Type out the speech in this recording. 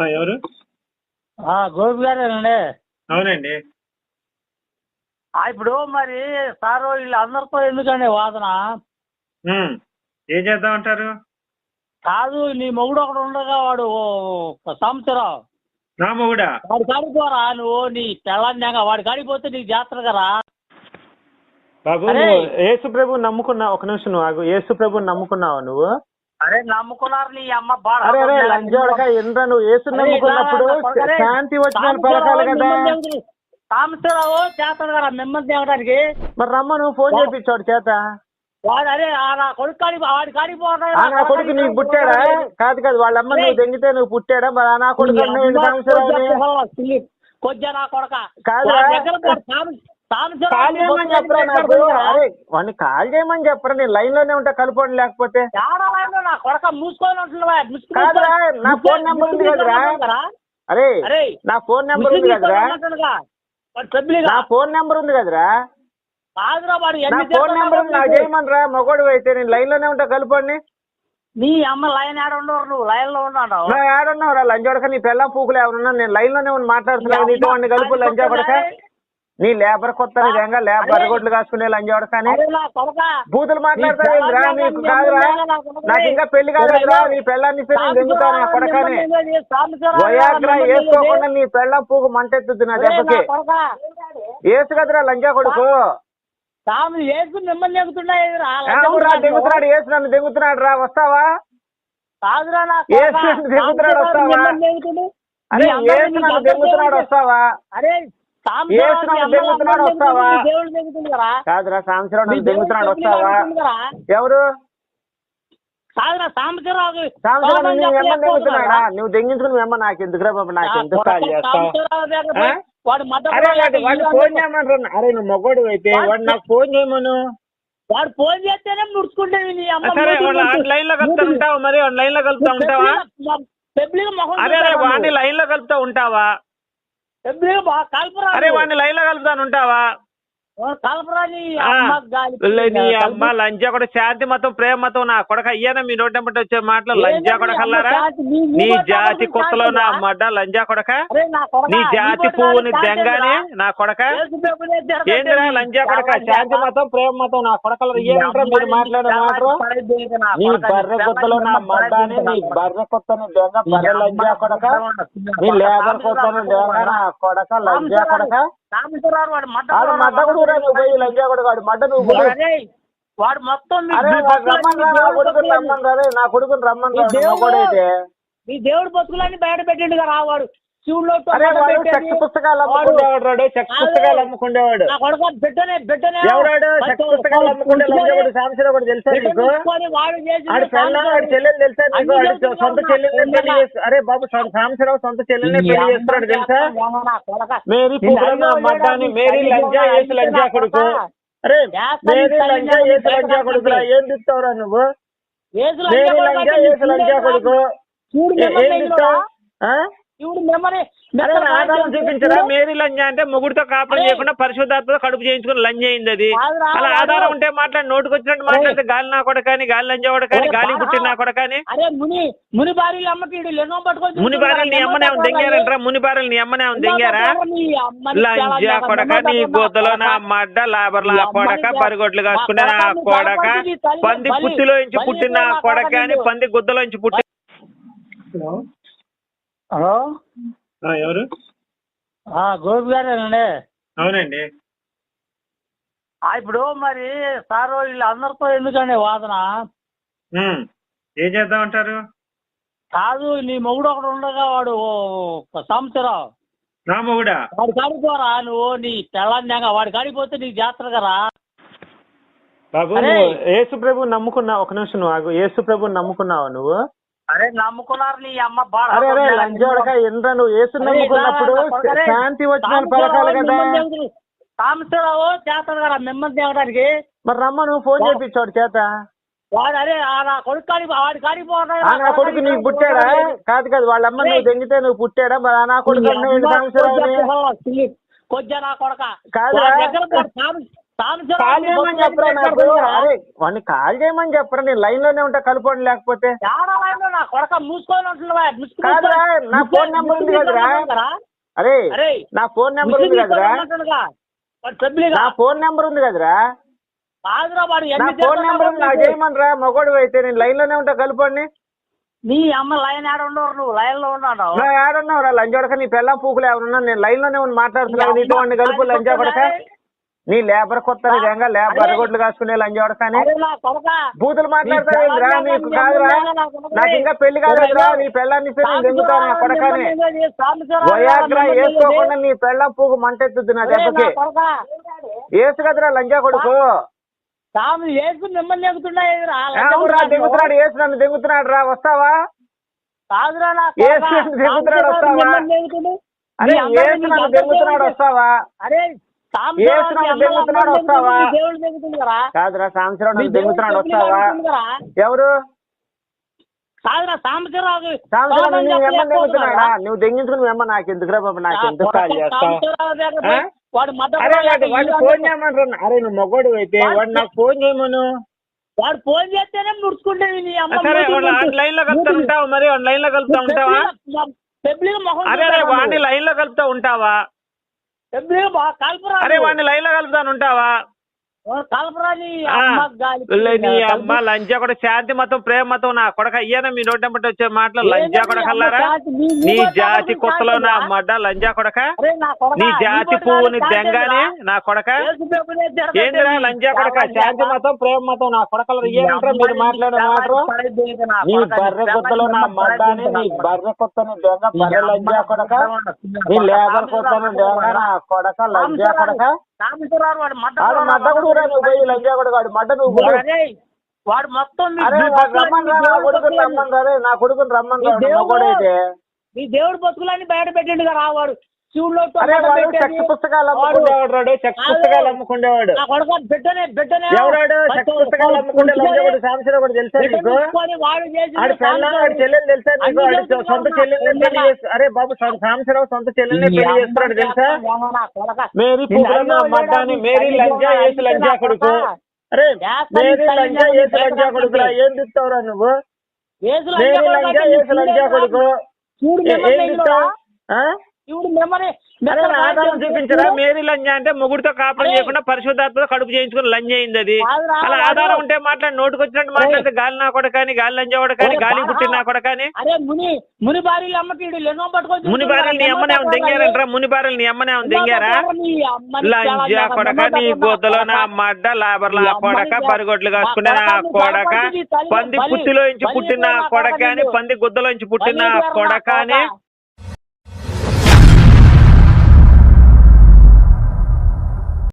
ఆ, ఎవరు? ఆ, గోపి గారేనండి. అవునండి. ఇప్పుడు మరి సారు వీళ్ళందరితో ఎందుకండి వాదన. ఏం చేద్దామంటారు? కాదు నీ మొగుడు ఒకడు ఉండగా వాడు సంవత్సరం. నా మొగుడా? వాడి కాడిపోరా నువ్వు నీ తెల్లంగా వాడి కాడిపోతే నీకు జాతర కదా? బాబు యేసు ప్రభు నమ్ముకున్నావు. ఒక నిమిషం నువ్వు యేసు ప్రభు నమ్ముకున్నావా నువ్వు? అరే నమ్ముకున్నారు నీ అమ్మ అరే అరే లంజోడక నువ్వు యేసు నమ్ముకున్నప్పుడు శాంతి వచ్చిన పలకాలి కదా. సాంబశివరావు చేస్తాడు కదా మిమ్మల్ని తేవడానికి. మరి రమ్మ నువ్వు ఫోన్ చేపించాడు చేత. వాడు అరే ఆ నా కొడుకు కాడి వాడి కాడికి నా కొడుకు నీకు పుట్టాడా? కాదు కాదు వాళ్ళ అమ్మ నువ్వు దెంగితే నువ్వు పుట్టాడా? మరి నా కొడుకు కొద్దిగా నా కొడక. కాదురా. కాల్ చేయమని చెప్పరా నాకు? అరే వాడిని కాల్ చేయమని చెప్పరా? నేను లైన్లోనే ఉంటా కలుపుకోండి లేకపోతే. నా కొడక మూసుకొని ఉంటున్నావా ముసుగు కాదురా, మూసుకొని- నా ఫోన్ నెంబర్ ఉంది కదరా? అరే నా ఫోన్ నెంబర్ ఉంది కదరా? నా ఫోన్ నెంబర్ ఉంది కదరా? నా ఫోన్ నెంబర్ నాకు చేయమనరా? మగోడు అయితే నేను లైన్లోనే ఉంటా కలుపుకోండి. నీ అమ్మ లైన్ ఆడ ఉండవు నువ్వు లైన్లో ఉన్నాడు నా ఏడున్నావు రా లంజోడక నీ పిల్ల పూకులు ఎవరున్నా నేను లైన్లోనే ఉండి మాట్లాడుతున్నాను నీతో వాడిని కలుపు లంజోడక నీ లేబర్ కొత్త నిజంగా లేబర్ గొడ్లు కాసుకునే లంజోడక అని అరే నా కొడక. బూతులు మాట్లాడతావేంద్రా? నీకు కాదురా? నాకు ఇంకా పెళ్ళి కాదురా నీ పెళ్ళాన్ని నేను దెంగుతాను కొడకని? వయాగ్రా వేసుకోకుండా నీ పెళ్ళం పూకు మంటెత్తుద్ది నా దెబ్బకి. వేసు కదరా లంజా కొడుకు? మిమ్మల్ని దెంగుతున్నాడు వేసు నన్ను దెంగుతున్నాడు రా వస్తావా? కాదురా ఏసు దెంగుతున్నాడు వస్తావా? అరే ఏసు నన్ను దెంగుతున్నాడు వస్తావా? అరే ఏసు దెంగుతున్నాడు వస్తావా? కాదురా సాంబశివరావు దెంగుతున్నాడు వస్తావా? ఎవరు? కాదురా సాంబశివరావు సాంబశివరావు సోమని నువ్వు దెంగుతున్నాడా? దెంగించుకుని ఎమ్మ నాకు ఎందుకురా బాబు నాకు ఎందుకు కాల్ చేస్తావు? వాడు వాడు ఫోన్ చేయమని అరే నువ్వు మొగోడు అయితే వాడు నాకు ఫోన్ చేయమను. వాడు ఫోన్ చేస్తేనే ముడుచుకుంటే. లైన్లో కలుపుతా ఉంటావా మరి? లైన్లో కలుపుతా ఉంటావా? మొహం అరే వాడిని? లైన్లో కలుపుతా ఉంటావా? అరే వాడిని లైన్లో కలుపుతాను ఉంటావా? నీ. అమ్మ లంజా కూడా శాంతి మతం ప్రేమ మతం నా కొడక అయ్యానా? మీ నోటి వెంబడి వచ్చే మాటలు ఏంటో లంజా కొడకల్లారా? నీ- జాతి కుక్కలో నా? మడ్డ లంజా కొడక? నా జాతి పువ్వుని దెంగానే? నా కొడక. ఏందిరా లంజా కొడక? శాంతి మతం ప్రేమ మతం నా కొడకలు ఏమంటారా మీరు మాట్లాడే మాటలు? నీ బర్రె కొత్తలో నా మడ్డాని నీ బర్రె కొత్తని దొంగ బర్రె లంజా కొడక? నీ లేబర్ కొత్తని దొంగ నా కొడక లంజా కొడక? రామేశ్వరరావు వాడు మడ్డ ఆడు మడ్డ కూడా నువ్వు పోయి లంజా కొడక వాడు మడ్డ నువ్వు అరే, వాడు మొత్తం నా కొడుకుని రమ్మని నా దేవుడు- మొగోడైతే మీ దేవుడి బతుకులన్నీ బయట పెట్టిండు కదా వాడు సెక్స్ పుస్తకాలు అమ్ముకుండేవాడు పుస్తకాలు అమ్ముకుండేవాడు. నా కొడుకు బిడ్డనే బిడ్డనే ఎవడాడు పుస్తకాలు అమ్ముకుంటే లంజాడు సాంబశివరావు కూడా తెలుసా నీకు? ఆడు పెళ్ళాం చెల్లెలు తెలుసా నీకు? సొంత పెళ్ళి చేస్తు అరే బాబు సాంబశివరావు సొంత చెల్లెల్ని పెళ్ళి చేస్తున్నాడు తెలుసా? మేరీ పువ్వుల మడ్డాని మేరీ లంజా ఏసు లంజా కొడుకు? అరే మేరీ లంజా ఏసు లంజా కొడుకురా? ఏం తిస్తావురా నువ్వు? మేరీ లంజా ఏసు లంజా కొడుకు. ఏ- ఏం ఆధారం చూపించరా? మేరీ లంజా అంటే మొగుడితో కాపురం అరే. చేయకుండా పరిశుద్ధాత్మతో కడుపు చేయించుకుని లంజ అయింది అది అలా ఆధారం ఉంటే మాట్లాడి నోటుకు వచ్చినట్టు మాట్లాడితే గాలి నా కొడకాని గాలి లంజా కొడకాని అరే, గాలి పుట్టిన నా కొడకాని. అరే ముని ముని భార్యలు అమ్మకి ముని బారెలు నీ అమ్మనే ఉంది దెంగారంటారా ముని బారెలు నీ అమ్మనే ఉంది దెంగారా లంజా కొడక నీ గొద్దలో నా మడ్డ లాబర్ల కొడక పరిగొడ్లు కాసుకునే నా కొడక. పంది పుత్తిలో ఇంచి పుట్టిన కొడక అని పంది గుద్దలో ఇంచి పుట్టి హలో? ఆ, ఎవరు? గోపి గారేనండి. అవునండి. ఇప్పుడు మరి సారు వీళ్ళందరితో ఎందుకండి వాదన. ఏం చేద్దామంటారు? కాదు నీ మొగుడు ఒకడు ఉండగా వాడు సంవత్సరం. నా మొగుడా? వాడి కాడిపోరా నువ్వు? నీ తెల్లంగా వాడి కాడిపోతే నీకు జాతర కదా? బాబు యేసు ప్రభు నమ్ముకున్నావు. ఒక నిమిషం నువ్వు యేసు ప్రభు నమ్ముకున్నావా నువ్వు? అరే నమ్ముకున్నారు నీ అమ్మ అరే అరే లంజోడక నువ్వు యేసు నమ్ముకున్నప్పుడు శాంతి వచ్చిన పలకాలి కదా. సాంబశివరావు చేస్తాడు కదా మిమ్మల్ని తేవడానికి? మరి రమ్మ నువ్వు ఫోన్ చేపించాడు చేత. వాడు అరే ఆ నా కొడుకు కాడి వాడి కాడికి ఆ నా కొడుకు నీకు పుట్టాడా? కాదు. కాదు వాళ్ళ అమ్మ నువ్వు దెంగితే నువ్వు పుట్టాడా? మరి నా కొడుకు కొద్దిగా నా కొడక. కాదురా. కాల్ చేయమని చెప్పరా నాకు? బతుకులన్నీ అరే వాడిని కాల్ చేయమని చెప్పరా? నేను లైన్లోనే ఉంటా కలుపుకోండి లేకపోతే. నా కొడక మూసుకొని నా ఫోన్ నెంబర్ ఉంది కదరా? అరే నా ఫోన్ నెంబర్ ఉంది కదరా. నా ఫోన్ నెంబర్ ఉంది కదరా. నా ఫోన్ నెంబర్ ఉంది నాకు చేస్తాడో చేయమనరా? మగోడు అయితే నేను లైన్లోనే ఉంటా కలుపండి నీ అమ్మ లైన్ ఆడ ఉండవు నువ్వు లైన్లో ఉన్నాడు నా ఏడున్నావు రా లంజోడక నీ పెళ్ళం పూకులు ఎవరున్నా నేను లైన్లోనే ఉండి మాట్లాడుతున్నాను నీతో కలుపు లంజా కొడక నీ లేబర్ కొత్త విధంగా లేబర్ గొడ్లు కాసుకునే లంజోడకని అరే నా కొడక. బూతులు మాట్లాడతావేంద్రా? నీకు కాదురా? నాకు ఇంకా పెళ్ళి కాదురా నీ పెళ్ళాన్ని ఇస్తే నేను దెంగుతాను నా కొడకని? వయాగ్రా వేసుకోకుండా నీ పెళ్ళం పూకు మంటెత్తుద్ది నా దెబ్బకి. వేసు కదరా లంజా కొడుకు? దెంగుతున్నాడు వేసు నన్ను దెంగుతున్నాడు రా వస్తావా ఏసు దెంగుతున్నాడు వస్తావా? అరే ఏసు నన్ను దెంగుతున్నాడు వస్తావా? అరే ఏసు దెంగుతున్నాడు వస్తావా? దేవుడు దెంగుతుంది కదా? కాదురా సాంబశివరావు నీ నన్ను దేవుడు దెంగుతున్నాడు దెంగుతుంది వస్తావా? కదా. ఎవరు? కాదురా సాంబశివరావు సాంబశివరావు నువ్వు ఎమ్మ దెంగుతున్నాడా నువ్వు దెంగించుకుని ఎమ్మ నాకు ఎందుకురా బాబు? నాకు ఎందుకు కాల్ చేస్తావు? ఆ? వాడు ఫోన్ చేయమని అరే నువ్వు మగోడు అయితే వాడు నాకు ఫోన్ చేయమను. వాడు ఫోన్ చేస్తేనే వాడు లైన్లో కలుపుతా ఉంటావు మరి? లైన్లో కలుపుతా ఉంటావా? వాడిని లైన్లో కలుపుతా ఉంటావా? అరే వాడిని లైన్లో కలుపుతాను ఉంటావా నీ అమ్మ లంజా కూడా శాంతి మతం ప్రేమ మతం నా కొడక అయ్యానా మీ నోటి వెంబడి వచ్చే మాటలు? లంజా కొడకల్లారా? నీ జాతి కుక్కలో నా మడ్డ లంజా కొడక? నా జాతి పువ్వుని దెంగాని. నా కొడక. ఏందిరా లంజా కొడక? శాంతి మతం ప్రేమ మతం నా కొడకలు ఏంటంటారా మీరు మాట్లాడే మాటలు. నీ బర్రె కొత్తలో నా మడ్డాని నీ బర్రె కొత్తని దొంగ బర్రె లంజా కొడక? నీ లేబర్ కొత్తని దొంగ నా కొడక లంజా కొడక? మడ్డ కూడా రా నువ్వు పోయి. లంజా కొడక వాడు మడ్డ నువ్వు వాడు మొత్తం కొడుకుని రమ్మని రా నా కొడుకుని రమ్మని మగోడైతే నీ దేవుడు బతుకులన్నీ బయట పెట్టిండు కదా వాడు. వాడు సెక్స్ పుస్తకాలు అమ్ముకునేవాడు రాడు సెక్స్ పుస్తకాలు కొడుకు బిడ్డనే బిడ్డనే ఎవడాడు? సెక్స్ పుస్తకాలు అమ్ముకునే లంజాడు సాంబశివరావు కూడా తెలుసా నీకు? ఆడి పెళ్ళాం ఆడి చెల్లెలు తెలుసా సొంత అరే బాబు సాంబశివరావు సొంత చెల్లెల్ని పెళ్ళి చేస్తున్నాడు తెలుసా? మేరీ మడ్డాని మేరీ లంజా ఏసు లంజా కొడుకు. అరే మేరీ లంజా ఏసు లంజా కొడుకురా. ఏం తిస్తావురా నువ్వు? మేరీ లంజా ఏసు లంజా కొడుకు. ఏ- ఏం చూపించరా? మేరీ లంజా అంటే మొగుడితో కాపురం. చేయకుండా పరిశుద్ధాత్మతో కడుపు చేయించుకుని లంజ అయింది అది అలా. ఆధారం ఉంటే మాట్లాడి నోటుకు వచ్చినట్టు మాట్లాడితే గాలి నా కొడకాని గాలి లంజా కొడకాని అరే, గాలి. పుట్టిన నా కొడకాని అరే ముని ముని అమ్మకి ముని బారెలు నీ అమ్మనే ఉంది దెంగారంటారా? ముని బారెలు నీ అమ్మనే ఉంది దెంగారా? లంజా కొడక నీ గోద్దలో నా మడ్డ లాబర్ నా కొడక పరిగొడ్లు కాసుకునే నా కొడక పంది పుత్తిలో ఇంచి పుట్టిన కొడక అని పంది గుద్దలో ఇంచి పుట్టిన కొడక అని